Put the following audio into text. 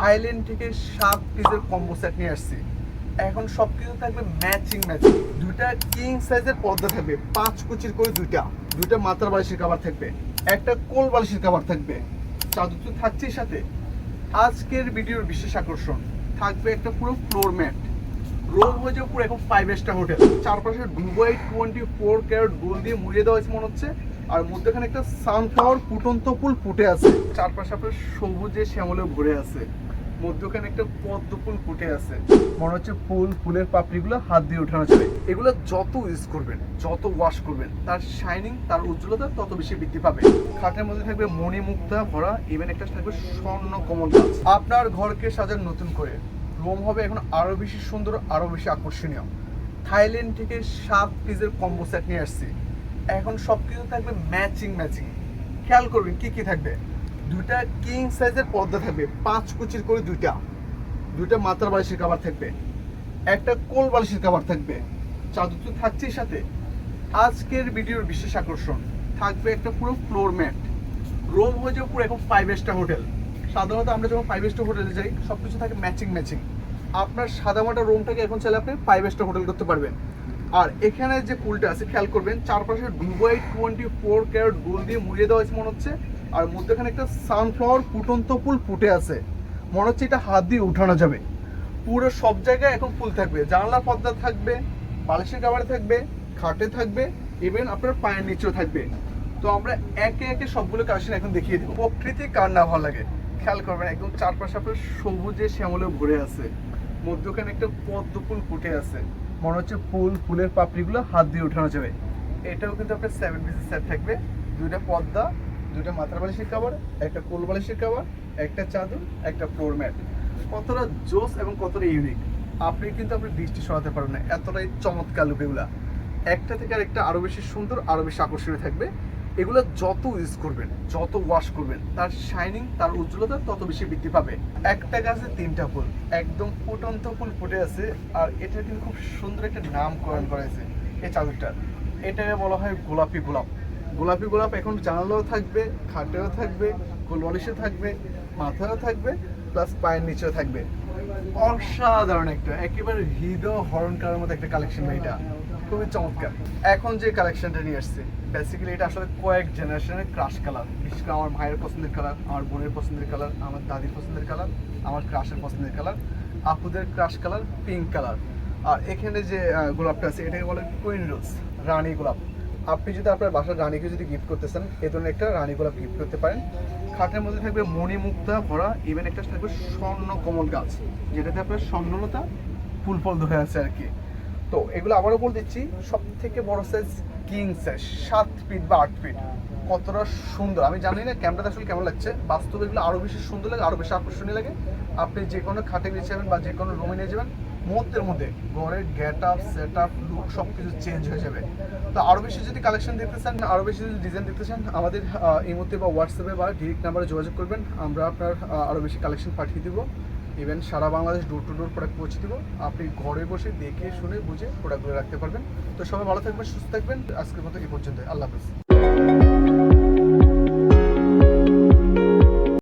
Thailand থেকে সাত পিসের কম্বো সেট নিয়ে আসছি। এখন সব কিছু থাকবে ম্যাচিং ম্যাচিং দুইটা কিং সাইজের পর্দা থাকবে, পাঁচ কুচির করে দুইটা। দুইটা মাথার বালিশের কাবার থাকবে, একটা কোল বালিশের কাবার থাকবে। চাদর তো থাকছেই সাথে। আজকের ভিডিওর বিশেষ আকর্ষণ, থাকবে একটা পুরো ফ্লোর ম্যাট রোম হয়েছে পুরো এখন ফাইভ স্টার হোটেল চারপাশে দুবাই টোয়েন্টি ফোর ক্যারেট গোল দিয়ে মুড়িয়ে দেওয়া হয়েছে মনে হচ্ছে। আর মধ্যেখানে একটা সানফ্লাওয়ার ফুটন্ত ফুল ফুটে আছে। চারপাশে আপনার সবুজে শ্যামলে ভরে আছে। মধ্যখানে একটা পদ্ম ফুল ফুটে আছে। মনে হচ্ছে ফুল, ফুলের পাপড়িগুলো হাত দিয়ে উঠানো যাবে। এগুলো যত ইউজ করবেন, যত ওয়াশ করবেন, তার শাইনিং তার উজ্জ্বলতা তত বেশি বৃদ্ধি পাবে। খাটের মধ্যে থাকবে মণিমুক্তা ভরা ইভেন একটা থাকবে স্বর্ণ কমল গাছ। আপনার ঘরকে সাজান নতুন করে। রুম হবে এখন আরও বেশি সুন্দর, আরও বেশি আকর্ষণীয়। থাইল্যান্ড থেকে সাত পিসের কম্বো সেট নিয়ে আসছি। এখন সব কিছু থাকবে ম্যাচিং ম্যাচিং খেয়াল করবেন কি কি থাকবে। দুইটা কিং সাইজের পর্দা থাকবে। পাঁচ কুচির করে দুইটা। দুইটা মাথার বালিশের কাবার থাকবে। একটা কোল বালিশের কাবার থাকবে। চাদর তো থাকছেই সাথে। আজকের ভিডিওর বিশেষ আকর্ষণ, থাকবে একটা পুরো ফ্লোর ম্যাট রুম হয়ে যাবে পুরো এখন ফাইভ স্টার হোটেল সাধারণত আমরা যখন ফাইভ স্টার হোটেলে যাই সব কিছু থাকে ম্যাচিং ম্যাচিং আপনার সাদামাটা রুমটাকে এখন চাইলে আপনি ফাইভ স্টার হোটেল করতে পারবেন। আর এখানে যে পুলটা আছে, খেয়াল করবেন, চারপাশে দুবাই টোয়েন্টি ফোর ক্যারেট গোল দিয়ে মুড়িয়ে দেওয়া হয়েছে মনে হচ্ছে। আর মধ্যেখানে একটা সানফ্লাওয়ার ফুটন্ত ফুল ফুটে আছে। মনে হচ্ছে এটা হাত দিয়ে উঠানো যাবে। পুরো সব জায়গায় এখন ফুল থাকবে। জানলা পর্দা থাকবে, বালিশের কাবারে থাকবে, খাটে থাকবে ইভেন আপনার পায়ের নিচেও থাকবে। তো আমরা একে একে সবগুলো কালেকশন এখন দেখিয়ে দেবো। প্রকৃতি কার না ভালো লাগে? খেয়াল করবেন, একদম চারপাশে আপনার সবুজে শ্যামলে ভরে আছে। মধ্যখানে একটা পদ্ম ফুল ফুটে আছে। মনে হচ্ছে ফুল, ফুলের পাপড়িগুলো হাত দিয়ে উঠানো যাবে। এটাও কিন্তু আপনার সেভেন পিসের সেট থাকবে। দুইটা পর্দা দুইটা মাথার বালিশের কাবার একটা কোল বালিশের কাবার একটা চাদর, একটা ফ্লোর ম্যাট কতটা জোস এবং কতটা ইউনিক আপনি কিন্তু আপনি দৃষ্টি সরাতে পারবেন না, এতটাই চমৎকার লুক এগুলা। একটা থেকে আরেকটা আরও বেশি সুন্দর, আরও বেশি আকর্ষণীয় থাকবে। এগুলো যত ইউজ করবেন, যত ওয়াশ করবেন, তার শাইনিং তার উজ্জ্বলতা তত বেশি বৃদ্ধি পাবে। একটা গাছে তিনটা ফুল, একদম ফুটন্ত ফুল ফুটে আছে, আর এটা কিন্তু খুব সুন্দর একটা নামকরণ করেছে এই চাদরটার। এটাকে বলা হয় গোলাপি গোলাপ। গোলাপি গোলাপ এখন জানালাও থাকবে, খাটেও থাকবে গোলবালিশে থাকবে, মাথায়ও থাকবে প্লাস পায়ের নিচেও থাকবে। অসাধারণ একটা, একেবারে হৃদয় হরণ করার মতো একটা কালেকশন এটা। খুবই চমৎকার। এখন যে কালেকশনটা নিয়ে আসছে বেসিক্যালি এটা আসলে কয়েক জেনারেশনের ক্রাশ কালার বিশেষ করে আমার ভাইয়ের পছন্দের কালার আমার বোনের পছন্দের কালার আমার দাদির পছন্দের কালার আমার ক্রাশের পছন্দের কালার আপুদের ক্রাশ কালার পিঙ্ক কালার আর এখানে যে গোলাপটা আছে, এটাকে বলে কুইন রোজ রানী গোলাপ। আপনি যদি আপনার বাসার রানীকে যদি গিফট করতে চান এই ধরনের একটা রানী গোলাপ গিফট করতে পারেন। খাটের মধ্যে থাকবে মণিমুক্তা ভরা ইভেন একটা থাকবে স্বর্ণ কমল গাছ, যেটাতে আপনার স্বর্ণলতা ফুল ফল ধরে আছে আর কি। তো এগুলো আবারও বলে দিচ্ছি সব থেকে বড় সাইজ কিং সাইজ সাত ফিট বা আট ফিট কতটা সুন্দর। আমি জানি না ক্যামেরাতে আসলে কেমন লাগছে। বাস্তবে এগুলো আরও বেশি সুন্দর লাগে আরও বেশি আকর্ষণীয় লাগে। আপনি যে কোনো খাটে নিয়ে যাবেন বা যে কোনো রুমে নিয়ে যাবেন মুহূর্তের মধ্যে ঘরের gate up set up look সব কিছু চেঞ্জ হয়ে যাবে। তো আরও বেশি যদি কালেকশন দেখতে চান আরও বেশি যদি ডিজাইন দেখতে চান, আমাদের এই মুহূর্তে বা হোয়াটসঅ্যাপে বা ডিরেক্ট নাম্বারে যোগাযোগ করবেন। আমরা আপনার আরও বেশি কালেকশন পাঠিয়ে দিব। Even Sara Bangladesh door to door product পৌঁছে দেবো। আপনি ঘরে বসে দেখে, শুনে, বুঝে প্রোডাক্টগুলো রাখতে পারবেন। তো সবাই ভালো থাকবেন, সুস্থ থাকবেন। আজকের মতো এই পর্যন্ত আল্লাহ হাফেজ।